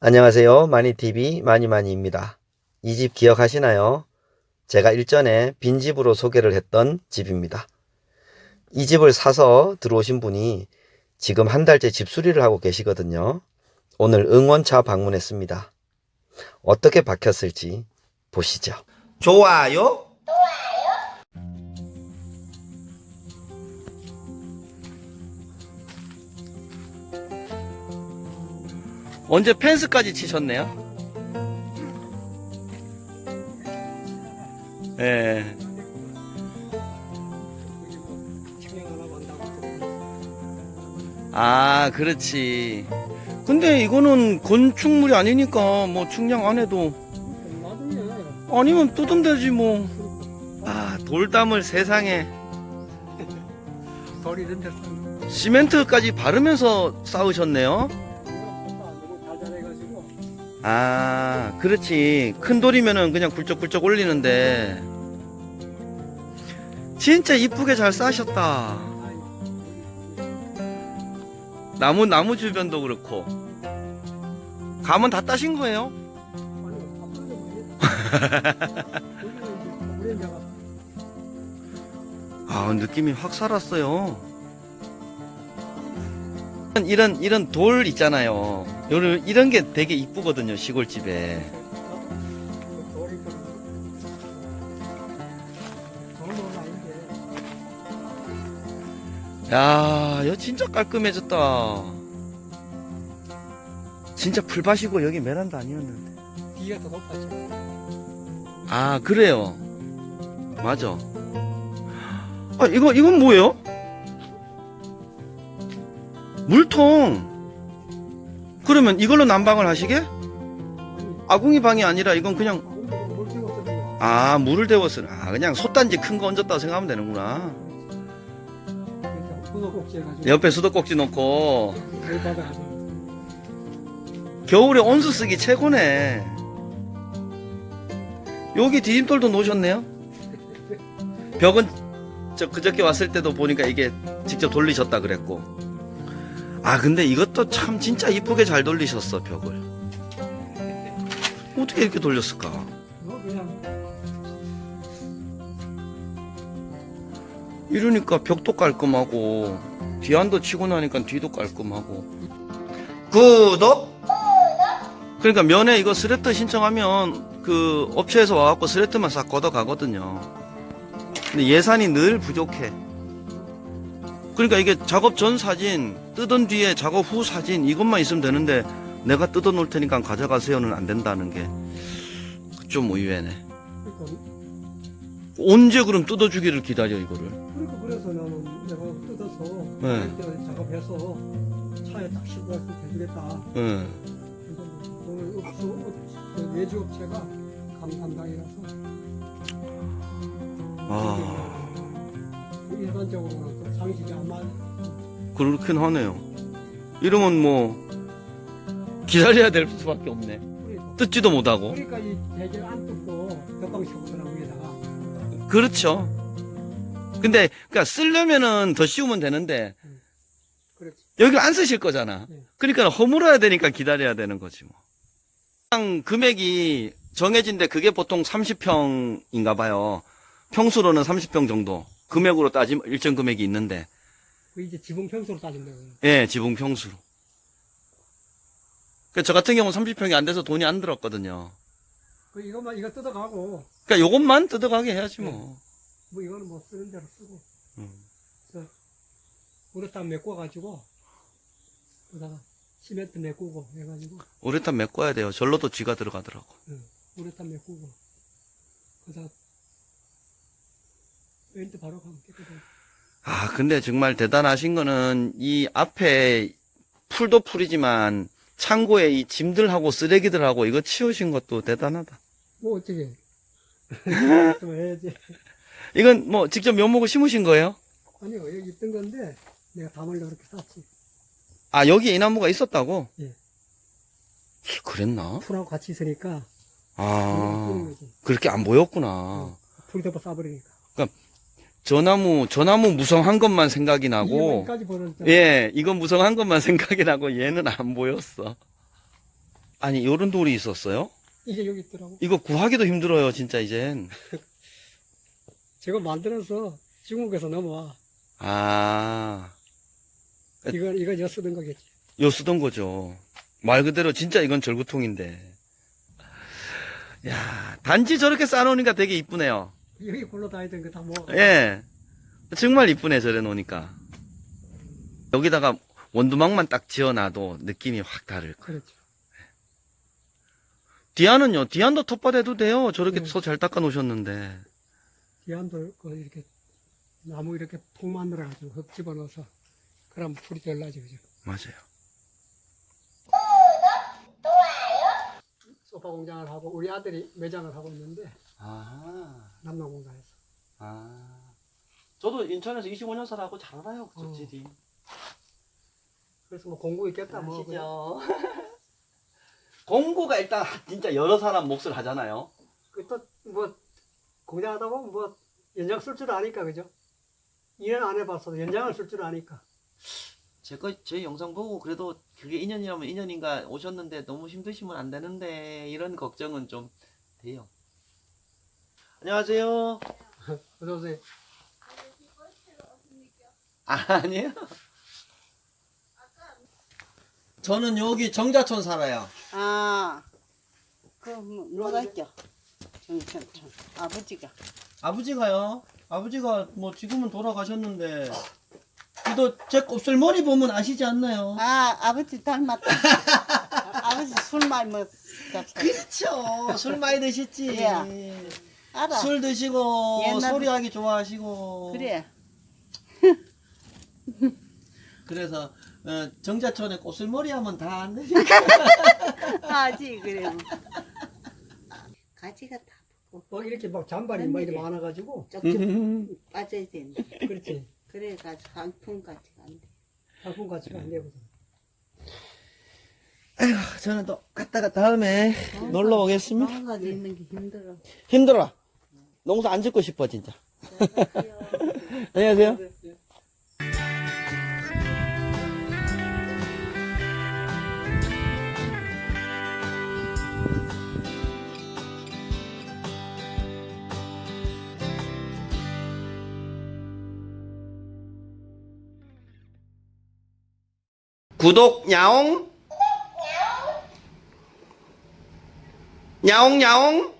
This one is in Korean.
안녕하세요. 마니TV 마니마니입니다. 이 집 기억하시나요? 제가 일전에 빈집으로 소개를 했던 집입니다. 이 집을 사서 들어오신 분이 지금 한 달째 집 수리를 하고 계시거든요. 오늘 응원차 방문했습니다. 어떻게 박혔을지 보시죠. 좋아요? 언제 펜스까지 치셨네요? 예. 아, 그렇지. 근데 이거는 건축물이 아니니까 뭐 측량 안 해도 아니면 뜯으면 되지 뭐. 아, 돌담을 세상에 시멘트까지 바르면서 쌓으셨네요. 아, 그렇지. 큰 돌이면은 그냥 굴쩍굴쩍 올리는데. 진짜 이쁘게 잘 싸셨다. 나무, 나무 주변도 그렇고. 감은 다 따신 거예요? 아, 느낌이 확 살았어요. 이런, 이런 돌 있잖아요. 요런, 이런 게 되게 이쁘거든요, 시골집에. 야, 여기 진짜 깔끔해졌다. 진짜 풀밭이고 여기 베란다 아니었는데. 뒤가 더 높았죠. 아, 그래요. 맞아. 아, 이거, 이건 뭐예요? 물통. 그러면 이걸로 난방을 하시게? 아궁이 방이 아니라 이건 그냥, 아, 물을 데워서, 아, 그냥 솥단지 큰 거 얹었다고 생각하면 되는구나. 옆에 수도꼭지 놓고, 겨울에 온수 쓰기 최고네. 여기 디딤돌도 놓으셨네요. 벽은 저 그저께 왔을 때도 보니까 이게 직접 돌리셨다 그랬고. 아 근데 이것도 참 진짜 이쁘게 잘 돌리셨어 벽을. 어떻게 이렇게 돌렸을까? 이러니까 벽도 깔끔하고 뒤안도 치고 나니까 뒤도 깔끔하고. 구독. 그러니까 면에 이거 스레트 신청하면 그 업체에서 와갖고 스레트만 싹 걷어 가거든요. 근데 예산이 늘 부족해. 그러니까 이게 작업 전 사진, 뜯은 뒤에 작업 후 사진 이것만 있으면 되는데 내가 뜯어 놓을 테니까 가져가세요는 안 된다는 게 좀 의외네. 그러니까 언제 그럼 뜯어주기를 기다려 이거를? 그러니까 그래서 나는 내가 뜯어서 네. 그때 작업해서 차에 딱 싣고 가서 해주겠다. 응. 근데 오늘 업소 그 외주 업체가 감 담당이라서 아 일반적으로는 또 상식이 안 맞. 그렇긴 하네요. 이러면 뭐 기다려야 될 수밖에 없네. 그러니까, 뜯지도 못하고. 그러니까 이 대결 안 뜯고 위에다가. 그렇죠. 근데 그러니까 쓰려면은 더 씌우면 되는데 그렇지. 여기를 안 쓰실 거잖아. 네. 그러니까 허물어야 되니까 기다려야 되는 거지 뭐. 그냥 금액이 정해진데 그게 보통 30평인가 봐요. 평수로는 30평 정도. 금액으로 따지면 일정 금액이 있는데 그 이제 지붕 평수로 따진다고. 예, 지붕 평수로. 그 저 같은 경우는 30평이 안 돼서 돈이 안 들었거든요. 그 이것만 이거 뜯어가고 그러니까 요것만 뜯어가게 해야지 뭐. 뭐 이거는 뭐 쓰는 대로 쓰고 음. 우레탄 메꿔가지고 그다가 시멘트 메꾸고 해가지고 우레탄 메꿔야 돼요. 절로도 쥐가 들어가더라고. 응. 우레탄 메꾸고 그다가 페인트 바로 가면 깨끗해. 아, 근데 정말 대단하신 거는 이 앞에 풀도 풀이지만 창고에 이 짐들하고 쓰레기들하고 이거 치우신 것도 대단하다. 뭐 어떻게 좀 해야지. 이건 뭐 직접 묘목을 심으신 거예요? 아니요 여기 있던 건데 내가 담으려고 이렇게 쌌지. 아, 여기에 이 나무가 있었다고? 예. 그랬나? 풀하고 같이 있으니까 아, 거지. 그렇게 안 보였구나. 풀 덮어 싸버리니까. 저 나무, 저 나무 무성한 것만 생각이 나고, 예, 이건 무성한 것만 생각이 나고 얘는 안 보였어. 아니, 요런 돌이 있었어요? 이게 여기 있더라고. 이거 구하기도 힘들어요, 진짜, 이젠. 제가 만들어서 중국에서 넘어와. 아, 이건, 이건 여 쓰던 거겠지. 요 쓰던 거죠. 말 그대로 진짜 이건 절구통인데. 야, 단지 저렇게 쌓아놓으니까 되게 이쁘네요. 여기 굴러다니던 거 다 모아. 예. 정말 이쁘네, 저래 놓으니까. 여기다가 원두막만 딱 지어놔도 느낌이 확 다를 거예요. 그렇죠. 디안은요, 디안도 텃밭 해도 돼요. 저렇게 네. 소잘 닦아 놓으셨는데. 뒤안도 그 이렇게 나무 이렇게 통 만들어가지고 흙 집어넣어서 그럼 풀이 덜 나지, 그죠? 맞아요. 소파 공장을 하고 우리 아들이 매장을 하고 있는데 아, 남남공장에서. 아. 저도 인천에서 25년 살아고 잘 알아요, 어. 집이. 그래서 뭐 공부 있겠다 뭐. 그냥 아시죠? 공부가 일단 진짜 여러 사람 몫을 하잖아요. 그또뭐 공장 하다 보면 뭐 연장 쓸 줄 아니까 그죠? 2년 안 해봤어도 연장을 쓸 줄 아니까. 제거 제 영상 보고 그래도 그게 2년이라면 2년인가 오셨는데 너무 힘드시면 안 되는데 이런 걱정은 좀 돼요. 안녕하세요. 어서 오세요. 아, 아니에요? 저는 여기 정자촌 살아요. 아, 그, 뭐, 누가 있죠? 정천천. 아버지가. 아버지가요? 아버지가 뭐 지금은 돌아가셨는데 그래도 제 곱슬머리 보면 아시지 않나요? 아, 아버지 닮았다. 아, 아버지 술 많이 먹었어. 그렇죠. 술 많이 드셨지. 예. 알아. 술 드시고 옛날- 소리하기 좋아하시고 그래. 그래서 어, 정자촌에 곱슬머리 하면 다 안 되지. 하지, 그래. 가지가 다 붙고. 막 이렇게 막 잔발이 막 이렇게 많아가지고. 쪽쪽 빠져야 된다. 그렇지. 그래가지고 한푼 가지가 안 돼. 상품 가치가 안 되거든. 저는 또 갔다가 다음에 놀러 오겠습니다. 있는 게 힘들어. 힘들어. 농사 안 짓고 싶어 진짜. 안녕하세요. 구독 야옹 야옹 야옹